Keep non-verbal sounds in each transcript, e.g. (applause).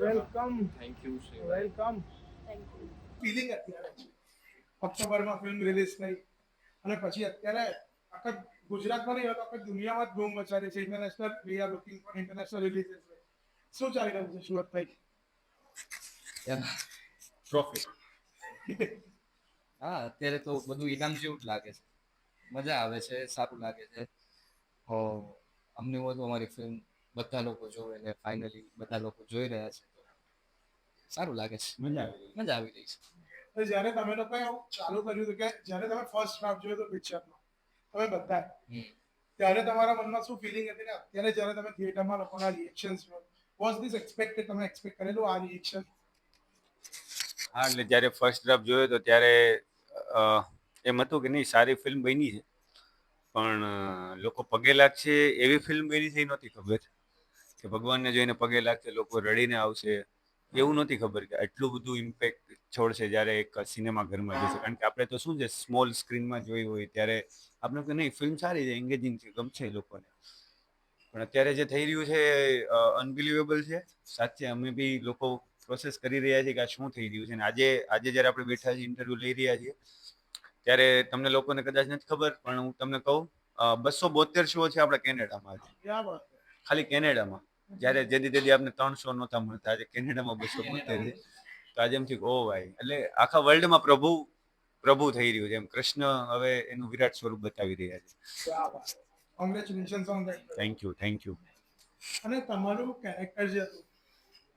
Welcome thank you welcome feeling અત્યારે છે. ઓક્ટોબરમાં ફિલ્મ રિલીઝ થઈ. અને પછી અત્યારે આખા ગુજરાતમાં નહીં આખા દુનિયામાં જ ધૂમ મચાવી છે. International we are looking for international release શું ચાલી રહ્યું છે સુરતભાઈ ટ્રોફી હા અત્યારે તો બધું ઇનામ જેવું જ લાગે છે. મજા આવે છે સારું લાગે છે. હો અમને બધું અમારી ફિલ્મ બધા લોકો જોવે ને ફાઇનલી બધા લોકો જોઈ રહ્યા છે. સારું લાગે છે. મજા આવી મજા આવી રહી છે. તો જ્યારે તમે લોકોએ આવું ચાલુ કર્યું હતું કે જ્યારે તમે ફર્સ્ટ ડ્રાફ્ટ જોયો તો પિક્ચરનો તમે બધા ત્યારે તમારા મનમાં શું ફિલિંગ હતી ને? અત્યારે જ્યારે તમે થિયેટરમાં લોકોના રિએક્શન્સ વોઝ ધીસ એક્સપેક્ટેડ તમે એક્સપેક્ટ કરેલું આ રિએક્શન હા એટલે જ્યારે ફર્સ્ટ ડ્રાફ્ટ જોયો તો ત્યારે એમ હતું કે નહીં સારી ફિલ્મ બની છે. પણ લોકો પગે લાગશે એવી ફિલ્મ બની છે એ નહોતી ખબર. કે ભગવાનને જોઈને પગે લાગશે, લોકો રડીને આવશે. એવું નહોતી ખબર કે આટલું બધું ઇમ્પેક્ટ છોડશે જ્યારે એક સિનેમા ઘરમાં જશે. કારણ કે આપણે તો શું છે સ્મોલ સ્ક્રીનમાં જોઈ હોય ત્યારે આપણે કે નહીં ફિલ્મ સારી છે એન્ગેજિંગ છે, ગમશે લોકોને. પણ અત્યારે જે થઈ રહ્યું છે અનબિલિવેબલ છે. સાચે અમે બી લોકો પ્રોસેસ કરી રહ્યા છીએ કે આ શું થઈ રહ્યું છે. અને આજે આજે જ્યારે આપણે બેઠા છીએ ઇન્ટરવ્યૂ લઈ રહ્યા છીએ, ત્યારે તમને લોકોને કદાચ નથી ખબર, પણ હું તમને કહું બસો બોતેર શો છે આપણા કેનેડામાં ખાલી કેનેડામાં. જ્યારે જેદી તેદી આપણે ત્રણસો નહોતા મળતા આજે કેનેડામાં બસો છે. તો આજે એમ થયું ઓ ભાઈ. એટલે આખા વર્લ્ડમાં પ્રભુ પ્રભુ થઈ રહ્યું છે. એમ કૃષ્ણ હવે એનું વિરાટ સ્વરૂપ બતાવી રહ્યા છે. Congratulations on that thank you thank you અને તમારું કેરેક્ટર જે હતું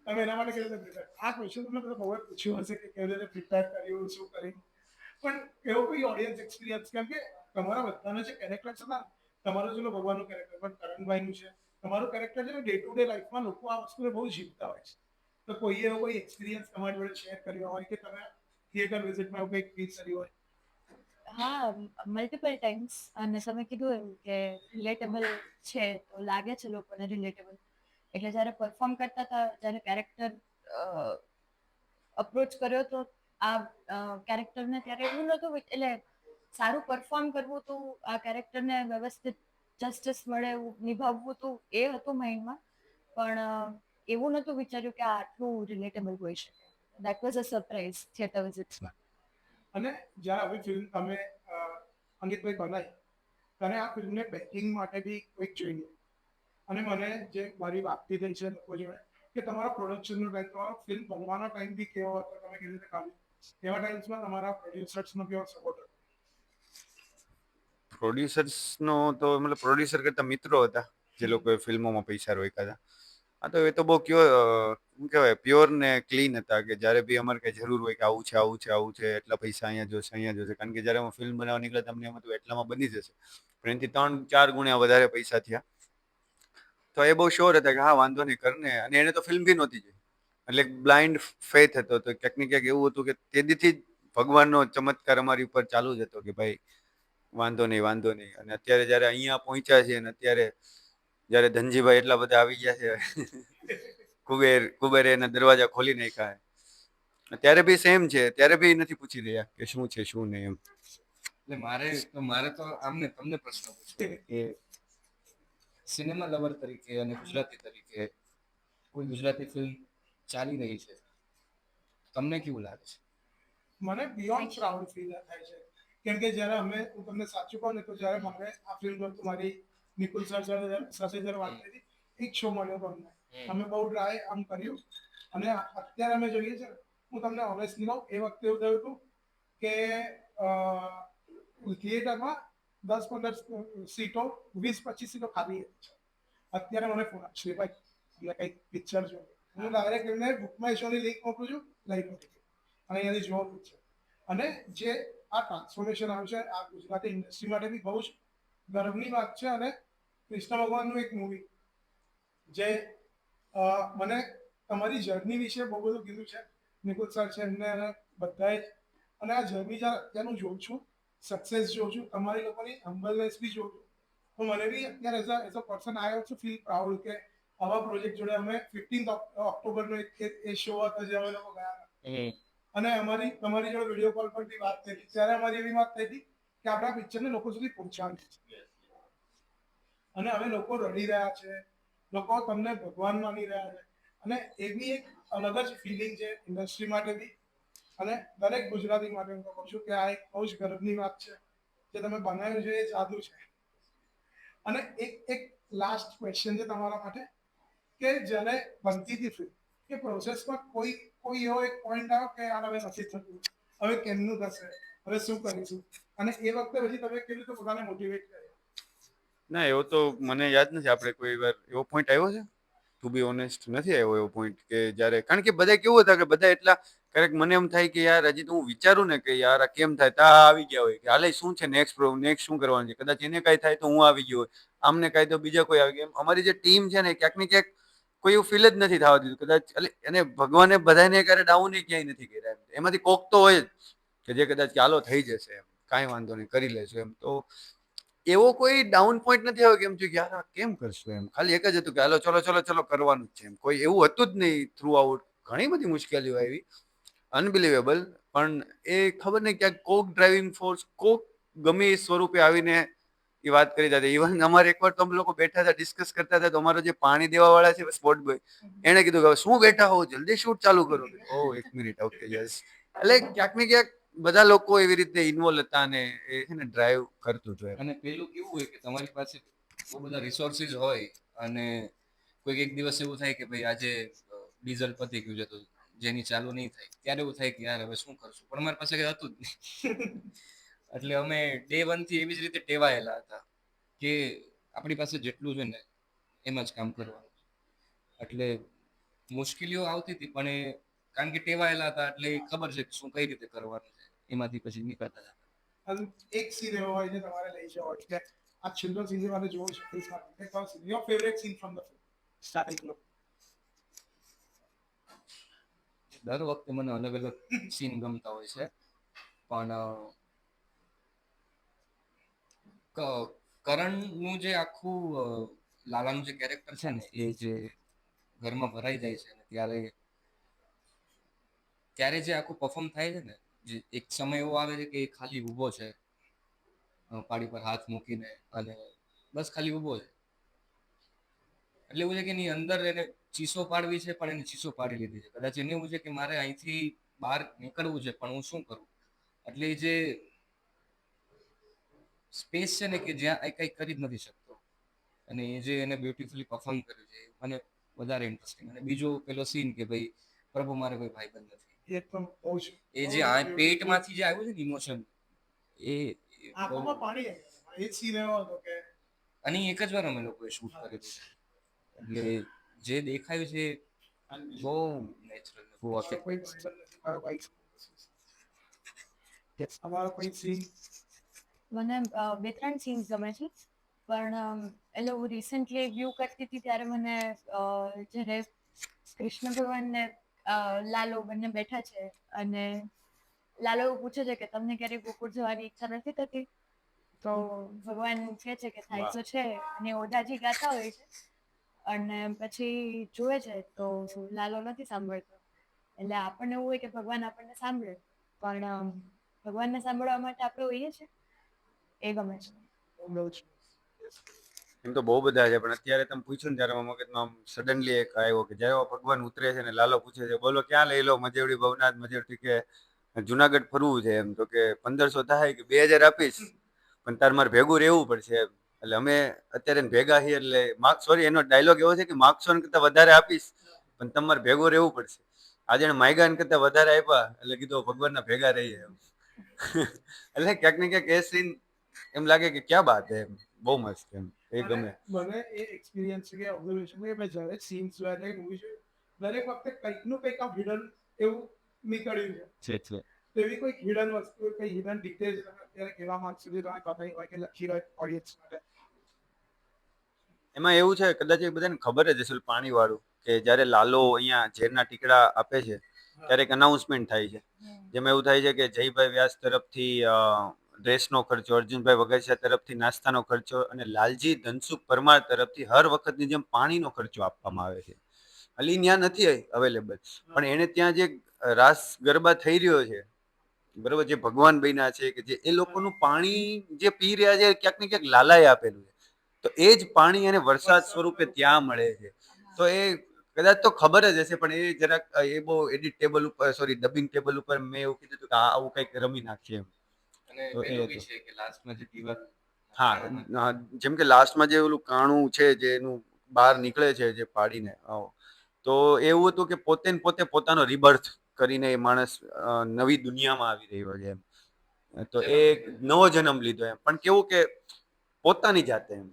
તમે એના માટે કેવી રીતે આ ક્વેશ્ચન તમને બધા બહુ પૂછ્યું હશે કે કેવી રીતે પ્રિપેર કર્યું શું કર્યું? પણ એવો કોઈ ઓડિયન્સ એક્સપિરિયન્સ કેમ કે તમારા બધાનો જે કેરેક્ટર છે ને તમારું ચલો ભગવાનનું કેરેક્ટર પણ કરણભાઈનું છે. તમારું કેરેક્ટર છે ને ડે ટુ ડે લાઈફમાં લોકો આ વસ્તુને બહુ જીવતા હોય છે. તો કોઈએ એવો કોઈ એક્સપિરિયન્સ તમારી જોડે શેર કર્યો હોય કે તમે થિયેટર વિઝિટમાં એવું કંઈક ફીલ કર્યું હોય? હા મલ્ટિપલ ટાઈમ્સ અને તમે કીધું એમ કે રિલેટેબલ છે, તો લાગે છે લોકોને રિલેટેબલ એટલે જ્યારે પરફોર્મ કરતા હતા, જ્યારે કેરેક્ટર અપ્રોચ કર્યો તો આ કેરેક્ટરને ત્યારે એવું નહોતું, એટલે સારું પરફોર્મ કરવું હતું આ કેરેક્ટરને વ્યવસ્થિત જસ્ટિસ મળે એવું નિભાવવું હતું એ હતું માઇન્ડમાં પણ એવું નહોતું વિચાર્યું કે આટલું રિલેટેબલ હોઈ શકે. That was a surprise theatre વિઝિટ્સમાં અને જ્યારે આવી ફિલ્મ તમે અંકિતભાઈ બનાવી તને આ ફિલ્મને બેકિંગ માટે બી કોઈક જોઈએ અને મને જે મારી વાતથી થઈ છે લોકો જોડે, કે તમારા પ્રોડક્શનનો ટાઈમ તમારો ફિલ્મ બનવાનો ટાઈમ બી કેવો હતો, તમે કેવી રીતે કાઢ્યું એવા ટાઈમ્સમાં તમારા પ્રોડ્યુસર્સનો કેવો સપોર્ટ હતો? પ્રોડ્યુસર્સનો તો મતલબ પ્રોડ્યુસર કરતા મિત્રો હતા જે લોકોએ ફિલ્મોમાં પૈસા રોક્યા હતા. હા તો એ તો બહુ કયો શું કહેવાય પ્યોર ને ક્લીન હતા કે જ્યારે બી અમારે કંઈ જરૂર હોય કે આવું છે આવું છે આવું છે એટલા પૈસા અહીંયા જોશે અહીંયા જોશે કારણ કે જ્યારે અમે ફિલ્મ બનાવવા નીકળે તમને એમ હતું એટલામાં બની જશે. પણ એનાથી ત્રણ ચાર ગુણ્યા વધારે પૈસા થયા. તો એ બહુ શ્યોર હતા કે હા વાંધો નહીં કરને અને એને તો ફિલ્મ બી નહોતી જોઈ. એટલે બ્લાઇન્ડ ફેથ હતો. તો ક્યાંક ને ક્યાંક એવું હતું કે તે દીથી જ ભગવાનનો ચમત્કાર અમારી ઉપર ચાલુ જ હતો કે ભાઈ વાંધો નહીં વાંધો નહીં. અને અત્યારે જ્યારે અહીંયા પહોંચ્યા છે અને અત્યારે જ્યારે ધનજીભાઈ એટલા બધા આવી ગયા છે (laughs) કુબેર કુબેરે એના દરવાજા ખોલી નાખ્યા છે. ત્યારે બી સેમ છે ત્યારે બી નથી પૂછી રહ્યા કે શું છે શું નહીં એમ. એટલે મારે તો મારે તો આમને તમને પ્રશ્ન પૂછવો કે સિનેમા લવર તરીકે અને ગુજરાતી તરીકે કોઈ ગુજરાતી ફિલ્મ ચાલી રહી છે. તમને કેવું લાગે છે? મને બિયોન્ડ પ્રાઉડ ફીલ થાય છે. કેમ કે જ્યારે અમે હું તમને સાચું કહું ને તો જ્યારે મારે આ ફિલ્મ તમારી નિકુલ સર સાથે સાથે જ્યારે વાત કરી એક શો મળ્યો તમને. અમે બહુ ટ્રાય આમ કર્યું. અને અત્યારે અમે જોઈએ છે હું તમને ઓનેસ્ટલી કહું એ વખતે એવું થયું હતું કે થિયેટરમાં દસ પંદર સીટો વીસ પચીસ સીટો ખાલી. અત્યારે મને ફોન આપશે ભાઈ એટલે કંઈક પિક્ચર જો. હું ડાયરેક્ટ એમને બુકમાં શોની લિંક મોકલું છું લઈ છું અને અહીંયાથી જોવાનું છે. અને જે આ ટ્રાન્સફોર્મેશન આવ્યું છે, આ ગુજરાતી ઇન્ડસ્ટ્રી માટે બી બહુ જ ગર્વની વાત છે અને કૃષ્ણ ભગવાનનું એક મૂવી જે મને તમારી જર્ની વિશે બહુ બધું કીધું છે. નિકુલ સર છે એમને બધાએ અને આ જર્ની અત્યારનું જોઉં છું સક્સેસ જોઉં છું, તમારી લોકોની હમ્બલનેસ બી જોઉં છું. તો મને બી અત્યારે as a as a person I also feel proud કે આવા પ્રોજેક્ટ જોડે અમે ફિફ્ટીન્થ ઓક્ટોબરનો એક- એ શો હતો જે અમે લોકો ગયા હતા. અને અમારી તમારી જોડે વીડિયો કોલ પર વાત થઈ હતી. ત્યારે અમારી એવી વાત થઈ હતી કે આપણા પિક્ચરને લોકો સુધી પહોંચાડવી છે. અને હવે લોકો રડી રહ્યા છે. લોકો તમને ભગવાન માની રહ્યા છે. અને એવી એક અલગ જ ફિલિંગ છે ઇન્ડસ્ટ્રી માટે બી. અને દરેક ગુજરાતી માટે હું કહું છું કે આ એક બહુ જ ગર્વની વાત છે જે તમે બનાવ્યું છે એ જાદુ છે. અને એક એક લાસ્ટ ક્વેશ્ચન છે તમારા માટે કે જ્યારે બનતી હતી ફિલ્મ કે પ્રોસેસમાં કોઈ કોઈ એવો એક પોઈન્ટ આવ્યો કે યાર હવે નથી થતું. હવે કેમનું થશે? હવે શું કરીશું? અને એ વખતે પછી તમે કેવી રીતે પોતાને મોટિવેટ કર્યા? ના, એવો તો મને યાદ નથી. આપણે કોઈ વાર એવો પોઈન્ટ આવ્યો છે? ટુ બી ઓનેસ્ટ નથી આવ્યો એવો પોઈન્ટ કે જ્યારે, કારણ કે બધા કેવું હતા કે બધા એટલા, ક્યારેક મને એમ થાય કે યાર, હજી તો હું વિચારું ને કે યાર, આ કેમ થાય? તા આવી ગયા હોય. કે હાલે, શું છે નેક્સ્ટ પ્રો નેક્સ્ટ શું કરવાનું છે? કદાચ એને કાંઈ થાય તો હું આવી ગયો હોય. આમને કાંઈ તો બીજા કોઈ આવી ગયા. અમારી જે ટીમ છે ને, ક્યાંક ને ક્યાંક કોઈ એવું ફીલ જ નથી થવા દીધું. કદાચ એટલે એને ભગવાને બધાને ક્યારે ડાઉન ક્યાંય નથી કર્યા. એમાંથી કોક તો હોય જ કે જે કદાચ ચાલો થઈ જશે એમ. કાંઈ વાંધો નહીં, કરી લેશું એમ. તો એવો કોઈ ડાઉન પોઈન્ટ નથી આવ્યો કે એમ થયું કે, યાર કેમ કરશું એમ? ખાલી એક જ હતું કે, હાલો, ચલો ચલો ચલો, કરવાનું જ છે એમ. કોઈ એવું હતું જ નહીં થ્રુ આઉટ ઘણી બધી મુશ્કેલીઓ આવી. અનબિલિવેબલ પણ એ ખબર નહીં ક્યાંક કોક ડ્રાઇવિંગ ફોર્સ કોક ગમે એ સ્વરૂપે આવીને એ વાત કરી હતા ઇવન અમારે એકવાર તો અમે લોકો બેઠા હતા ડિસ્કસ કરતા હતા તો અમારો જે પાણી દેવા વાળા છે સ્પોટ બોય એણે કીધું કે શું બેઠા હો જલ્દી શૂટ ચાલુ કરો. ઓ એક મિનિટ ઓકે યસ એટલે ક્યાંક ને ક્યાંક બધા લોકો એવી રીતે ઇન્વોલ્વ હતા અને એ છે ને ડ્રાઈવ કરતું જોઈએ અને પેલું કેવું હોય કે તમારી પાસે બહુ બધા રિસોર્સિસ હોય અને કોઈક એક દિવસ એવું થાય કે ભાઈ આજે ડીઝલ પતી ગયું છે તો જેની ચાલુ નહીં થાય. ત્યારે એવું થાય કે યાર હવે શું કરશું? પણ અમારી પાસે કઈ હતું જ નહીં. એટલે અમે ડે વનથી એવી જ રીતે ટેવાયેલા હતા કે આપણી પાસે જેટલું છે ને એમ જ કામ કરવાનું છે. એટલે મુશ્કેલીઓ આવતી હતી પણ એ કારણ કે ટેવાયેલા હતા એટલે એ ખબર છે કે શું કઈ રીતે કરવાનું છે. એમાંથી પછી નીકળતા હતા એક સીન એવો હોય જે તમારે લઈ જવો એટલે આ છેલ્લો સીન મને મારે જોવું છે પ્લીઝ મારે કયો scene your favourite scene from the film starting દર વખતે મને અલગ અલગ સીન ગમતા હોય છે પણ કરણનું જે આખું લાલાનું જે કેરેક્ટર છે ને, એ જે ઘરમાં ભરાઈ જાય છે ત્યારે ત્યારે જે આખું પરફોર્મ થાય છે ને, જે એક સમય એવો આવે છે કે એ ખાલી ઊભો છે. પાડી પર હાથ મૂકીને અને બસ ખાલી ઊભો છે. એટલે એવું છે કે એની અંદર એને ચીસો પાડવી છે, પણ એને ચીસો પાડી લીધી છે. કદાચ એને એવું છે કે મારે અહીંથી બહાર નીકળવું છે, પણ હું શું કરું? એટલે જે સ્પેસ છે ને કે જ્યાં એ કંઈ કરી જ નથી શકતો. અને એ જે એને બ્યુટીફુલી પરફોર્મ કર્યું છે મને વધારે ઇન્ટરેસ્ટિંગ અને બીજો પેલો સીન કે ભાઈ પ્રભુ મારે કોઈ ભાઈબંધ નથી. એ પણ બહુ છે એ જે આ પેટમાંથી જે આવ્યું છે ને ઇમોશન એ આંખોમાં પાણી એ સીન એવો હતો કે અને એક જ વાર અમે લોકોએ શૂટ કર્યું છે એટલે જે દેખાયું છે બહુ નેચરલ બહુ ભાઈ અમારો કોઈ સીન મને બે ત્રણ સીન્સ ગમે છે. પણ એટલે હું રિસેન્ટલી વ્યૂ કરતી હતી ત્યારે મને જ્યારે કૃષ્ણ ભગવાન ને લાલો બંને બેઠા છે અને લાલો એવું પૂછે છે કે તમને ક્યારેય ગોકુળ જવાની ઈચ્છા નથી થતી? તો ભગવાન કહે છે કે થાય તો છે અને ઓદાજી ગાતા હોય છે. અને પછી જુએ છે તો લાલો નથી સાંભળતો. એટલે આપણને એવું હોય કે ભગવાન આપણને સાંભળે. પણ ભગવાનને સાંભળવા માટે આપણે હોઈએ છીએ. એ ગમે છે. બહુ જ. એમ તો બહુ બધા છે પણ અત્યારે તમે પૂછ્યું ને ત્યારે મગજમાં આમ સડનલી એક આવ્યો કે જ્યારે ભગવાન ઉતરે છે ને લાલો પૂછે છે બોલો ક્યાં લઈ લો મજેવડી ભવનાથ મજેવડી કે જુનાગઢ ફરવું છે એમ. તો કે પંદરસો થાય કે બે હજાર આપીશ પણ તાર મારે ભેગું રહેવું પડશે એમ. એટલે અમે અત્યારે ભેગા છીએ એટલે માર્ક સોરી એનો ડાયલોગ એવો છે કે માર્કસો કરતાં વધારે આપીશ પણ તમારે ભેગું રહેવું પડશે. આજે એને માયગાન કરતાં વધારે આપ્યા એટલે કીધું ભગવાનના ભેગા રહીએ એમ. (laughs) એટલે ક્યાંક ને ક્યાંક એ સીન એમ લાગે કે ક્યાં બાત હે એમ. બહુ મસ્ત એમ. એ ગમે. મને એ એક્સપિરિયન્સ છે કે ઓબ્ઝર્વેશન કે મેં જ્યારે સીન્સ જોયા છે મૂવી જોયું દરેક વખતે કંઈકનું કંઈક આમ હિડન એવું નીકળ્યું છે. તો એવી કોઈ હિડન વસ્તુ કઈ હિડન ડિટેલ્સ અત્યારે કહેવા માંગ સુધી તમે કથા હોય કે લખી હોય ઓડિયન્સ માટે? એમાં એવું છે કદાચ એ બધાને ખબર જ હશે પાણી વાળું કે જ્યારે લાલો અહીંયા ઝેરના ટીકડા આપે છે ત્યારે એક અનાઉન્સમેન્ટ થાય છે. જેમાં એવું થાય છે કે જયભાઈ વ્યાસ તરફથી ડ્રેસનો ખર્ચો અર્જુનભાઈ વઘેસિયા તરફથી નાસ્તાનો ખર્ચો અને લાલજી ધનસુખ પરમાર તરફથી હર વખતની જેમ પાણીનો ખર્ચો આપવામાં આવે છે. અલી ત્યાં નથી અવેલેબલ પણ એને ત્યાં જે રાસ ગરબા થઈ રહ્યો છે બરોબર જે ભગવાન બન્યા છે કે જે એ લોકોનું પાણી જે પી રહ્યા છે ક્યાંક ને ક્યાંક લાલાએ આપેલું છે. તો એ જ પાણી એને વરસાદ સ્વરૂપે ત્યાં મળે છે. તો એ કદાચ તો ખબર જ હશે પણ એ જરાક એ બહુ એડિટ ટેબલ ઉપર સોરી ડબિંગ ટેબલ ઉપર મેં એવું કીધું હતું કે આવું કંઈક રમી નાખીએ એમ. હા જેમ કે લાસ્ટમાં જે ઓલું કાણું છે જે એનું બહાર નીકળે છે જે પાડીને તો એવું હતું કે પોતે પોતે પોતાનો રિબર્થ કરીને એ માણસ નવી દુનિયામાં આવી રહ્યો છે એમ. તો એ નવો જન્મ લીધો એમ. પણ કેવું કે પોતાની જાતે એમ.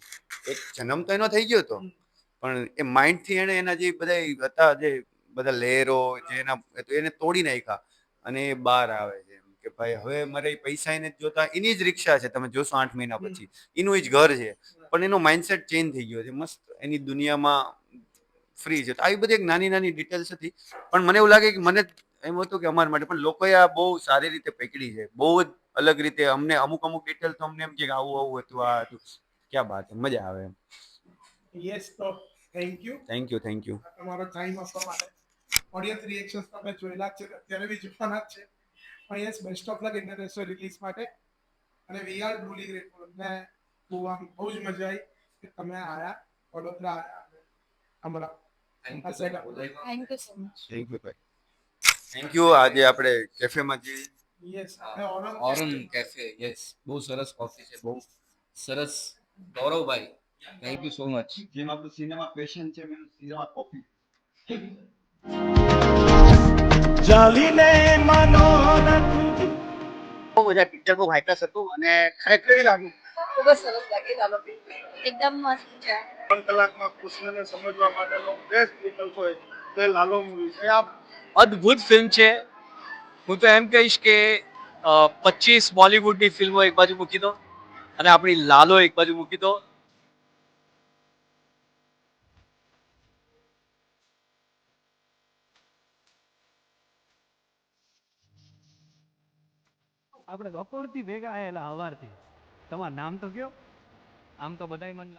એક જન્મ તો એનો થઈ ગયો હતો પણ એ માઇન્ડથી એણે એના જે બધા હતા જે બધા લહેરો જે એના એને તોડી નાખ્યા અને એ બહાર આવે. કે ભાઈ હવે મારે પૈસા એને જ જોતા એની જ રિક્ષા છે તમે જોશો આઠ મહિના પછી. એનું જ ઘર છે. પણ એનો માઇન્ડસેટ ચેન્જ થઈ ગયો છે. મસ્ત એની દુનિયામાં ફ્રી છે. તો આવી બધી એક નાની નાની ડિટેલ્સ હતી. પણ મને એવું લાગે કે મને એમ હતું કે અમારા માટે. પણ લોકોએ આ બહુ સારી રીતે પકડી છે. બહુ જ અલગ રીતે અમને અમુક અમુક ડિટેલ તો અમને એમ છે કે આવું આવું હતું આ હતું. ક્યાં વાત છે? મજા આવે એમ. યસ તો thank you thank you thank you તમારો ટાઈમ આપવા માટે. ઓડિયન્સ રિએક્શન્સ તમે જોયેલા છે. અત્યારે બી જોવાના છે. પણ yes best of luck international release માટે. અને વી આર ટ્રુલી ગ્રેટફુલ અને બહુ આમ બહુ જ મજા આવી કે તમે આયા વડોદરા આયા અમારા. Thank you so much thank you ભાઈ. થેન્ક યુ આજે આપણે કેફેમાં જે યસ અને ઓરંગ ઓરન કેફે યસ બહુ સરસ કોફી છે. બહુ સરસ. ગૌરવભાઈ થેન્ક યુ સો મચ જેમ આપણું સિનેમા પેશન છે મેં સિનેમા કોફી ચાલીને મનોરથ બહુ બધા પિક્ચર બહુ હાઈપ્રસ હતું અને ખરેખર લાગ્યું ખૂબ જ સરસ લાગે એકદમ મસ્ત છે. ત્રણ કલાકમાં કૃષ્ણને સમજવા માટેનો બેસ્ટ વિકલ્પ હોય તો એ લાલો મૂવી છે. આ અદ્ભુત ફિલ્મ છે. હું તો એમ કહીશ કે પચીસ બોલિવૂડની ફિલ્મો એક બાજુ મૂકી દો અને આપણી લાલો એક બાજુ મૂકી દો આપણે બપોરથી ભેગા આવેલા હવારથી. તમારું નામ તો કયો? આમ તો બધાય મને